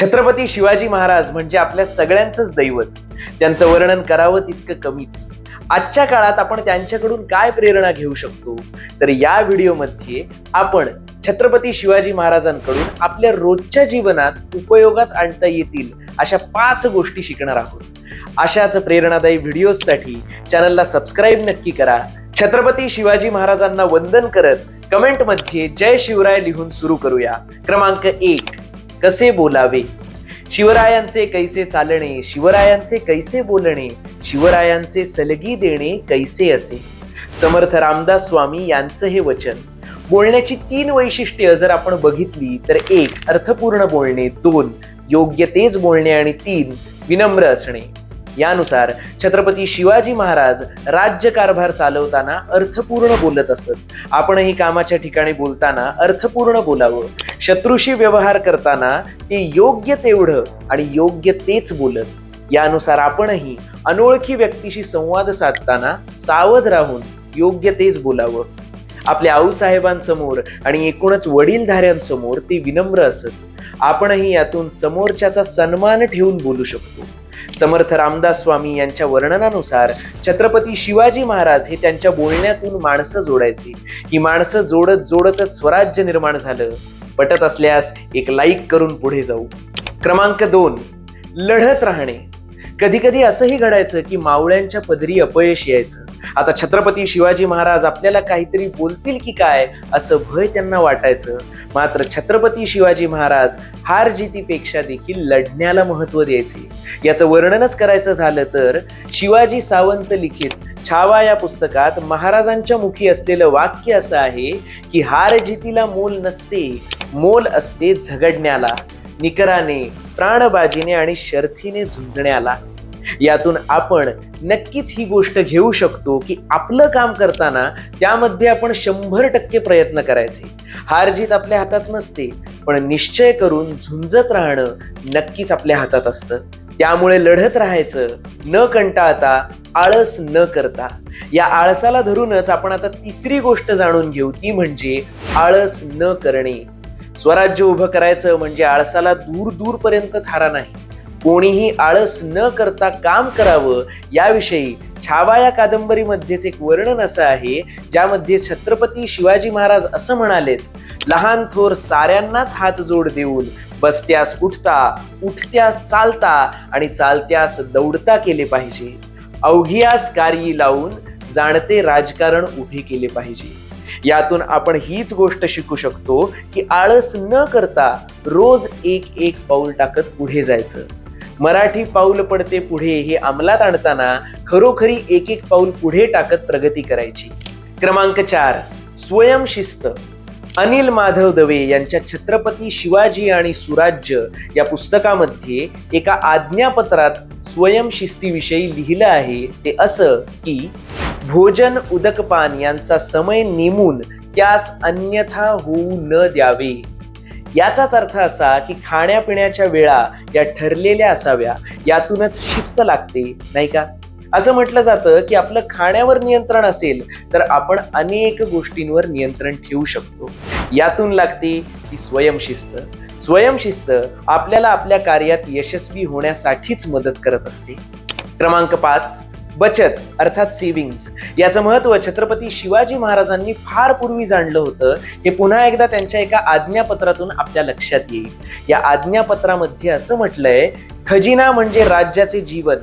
छत्रपती शिवाजी महाराज म्हणजे आपल्या सगळ्यांचंच दैवत. त्यांचं वर्णन करावं तितकं कमीच. आजच्या काळात आपण त्यांच्याकडून काय प्रेरणा घेऊ शकतो? तर या व्हिडिओमध्ये आपण छत्रपती शिवाजी महाराजांकडून आपल्या रोजच्या जीवनात उपयोगात आणता येतील अशा पाच गोष्टी शिकणार आहोत. अशाच प्रेरणादायी व्हिडिओजसाठी चॅनलला सबस्क्राईब नक्की करा. छत्रपती शिवाजी महाराजांना वंदन करत कमेंटमध्ये जय शिवराय लिहून सुरू करूया. क्रमांक एक. कसे बोलावे? शिवरायांचे कैसे चालणे? शिवरायांचे कैसे बोलणे? शिवरायांचे सलगी देणे कैसे असे? समर्थ रामदास स्वामी यांचं हे वचन. बोलण्याची तीन वैशिष्ट्य जर आपण बघितली तर एक अर्थपूर्ण बोलणे. दोन योग्य तेच बोलणे. आणि तीन विनम्र असणे. यानुसार छत्रपती शिवाजी महाराज राज्यकारभार चालवताना अर्थपूर्ण बोलत असत. आपणही कामाच्या ठिकाणी बोलताना अर्थपूर्ण बोलावं. शत्रूशी व्यवहार करताना ते योग्य तेवढं आणि योग्य तेच बोलत. यानुसार आपणही अनोळखी व्यक्तीशी संवाद साधताना सावध राहून योग्य तेच बोलावं. आपल्या आऊसाहेबांसमोर आणि एकूणच वडीलधाऱ्यांसमोर ते विनम्र असत. आपणही यातून समोरच्याचा सन्मान ठेवून बोलू शकतो. समर्थ रामदास स्वामी यांच्या वर्णनानुसार छत्रपती शिवाजी महाराज हे त्यांच्या बोलण्यातून माणसं जोडायचे. ही माणसं जोडत जोडतच स्वराज्य निर्माण झालं. पटत असल्यास एक लाईक करून पुढे जाऊ. क्रमांक दोन लढत राहणे. कधी कधी असंही घडायचं की मावळ्यांच्या पदरी अपयश यायचं. आता छत्रपती शिवाजी महाराज आपल्याला काहीतरी बोलतील की काय असं भय त्यांना वाटायचं. मात्र छत्रपती शिवाजी महाराज हार जितीपेक्षा देखील लढण्याला महत्त्व द्यायचे. याचं वर्णनच करायचं झालं तर शिवाजी सावंत लिखित छावा या पुस्तकात महाराजांच्या मुखी असलेलं वाक्य असं आहे की हार जितीला मोल नसते मोल असते झगडण्याला निकराने प्राणबाजीने आणि शर्थीने झुंजण्याला. यातून आपण नक्कीच ही गोष्ट घेऊ शकतो की आपलं काम करताना त्यामध्ये आपण शंभर टक्के प्रयत्न करायचे. हार जीत आपल्या हातात नसते पण निश्चय करून झुंजत राहणं नक्कीच आपल्या हातात असतं. त्यामुळे लढत राहायचं न कंटाळता आळस न करता. या आळसाला धरूनच आपण आता तिसरी गोष्ट जाणून घेऊ ती म्हणजे आळस न करणे. स्वराज्य उभं करायचं म्हणजे आळसाला दूर दूरपर्यंत थारा नाही. कोणीही आळस न करता काम करावं याविषयी छावा या कादंबरीमध्येच एक वर्णन असं आहे ज्यामध्ये छत्रपती शिवाजी महाराज असं म्हणालेत लहान थोर साऱ्यांनाच हात जोड देऊन बसत्यास उठता उठत्यास चालता आणि चालत्यास दौडता केले पाहिजे. अवघियास कार्यी लावून जाणते राजकारण उभे केले पाहिजे. यातून आपण हीच गोष्ट शिकू शकतो की आळस न करता रोज एक एक पाऊल टाकत पुढे जायचं. मराठी पाऊल पडते पुढे हे अंमलात आणताना खरोखरी एक एक पाऊल पुढे टाकत प्रगती करायची. क्रमांक चार स्वयंशिस्त अनिल माधव दवे यांच्या छत्रपती शिवाजी आणि सुराज्य या पुस्तकामध्ये एका आज्ञापत्रात स्वयंशिस्तीविषयी लिहिलं आहे. ते असं की भोजन उदकपान यांचा समय नेमून त्यास अन्यथा होऊ न द्यावे. याचाच अर्थ असा की खाण्यापिण्याच्या वेळा या ठरलेल्या असाव्या यातूनच शिस्त लागते नाही का? असं म्हटलं जातं की आपलं खाण्यावर नियंत्रण असेल तर आपण अनेक गोष्टींवर नियंत्रण ठेवू शकतो. यातून लागते ती स्वयंशिस्त स्वयंशिस्त आपल्याला आपल्या कार्यात यशस्वी होण्यासाठीच मदत करत असते. क्रमांक पाच बचत अर्थात सेव्हिंग्स याचं महत्त्व छत्रपती शिवाजी महाराजांनी फार पूर्वी जाणलं होतं. हे पुन्हा एकदा त्यांच्या एका आज्ञापत्रातून आपल्या लक्षात येईल. या आज्ञापत्रामध्ये असं म्हटलंय खजिना म्हणजे राज्याचे जीवन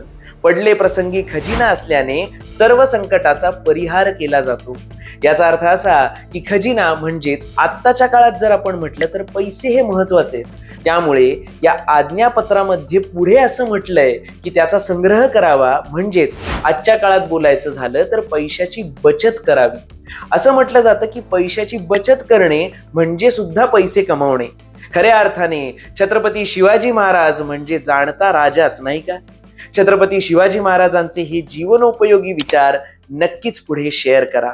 पडले प्रसंगी खजिना असल्याने सर्व संकटाचा परिहार केला जातो. याचा अर्थ असा की खजिना म्हणजेच आत्ताच्या काळात जर आपण म्हटलं तर पैसे हे महत्त्वाचे आहेत. त्यामुळे या आज्ञापत्रामध्ये पुढे असं म्हटलंय की त्याचा संग्रह करावा म्हणजेच आजच्या काळात बोलायचं झालं तर पैशाची बचत करावी. असं म्हटलं जातं की पैशाची बचत करणे म्हणजे सुद्धा पैसे कमावणे. खऱ्या अर्थाने छत्रपती शिवाजी महाराज म्हणजे जाणता राजाच नाही का? छत्रपती शिवाजी महाराजांचे हे जीवनोपयोगी विचार नक्कीच पुढे शेअर करा.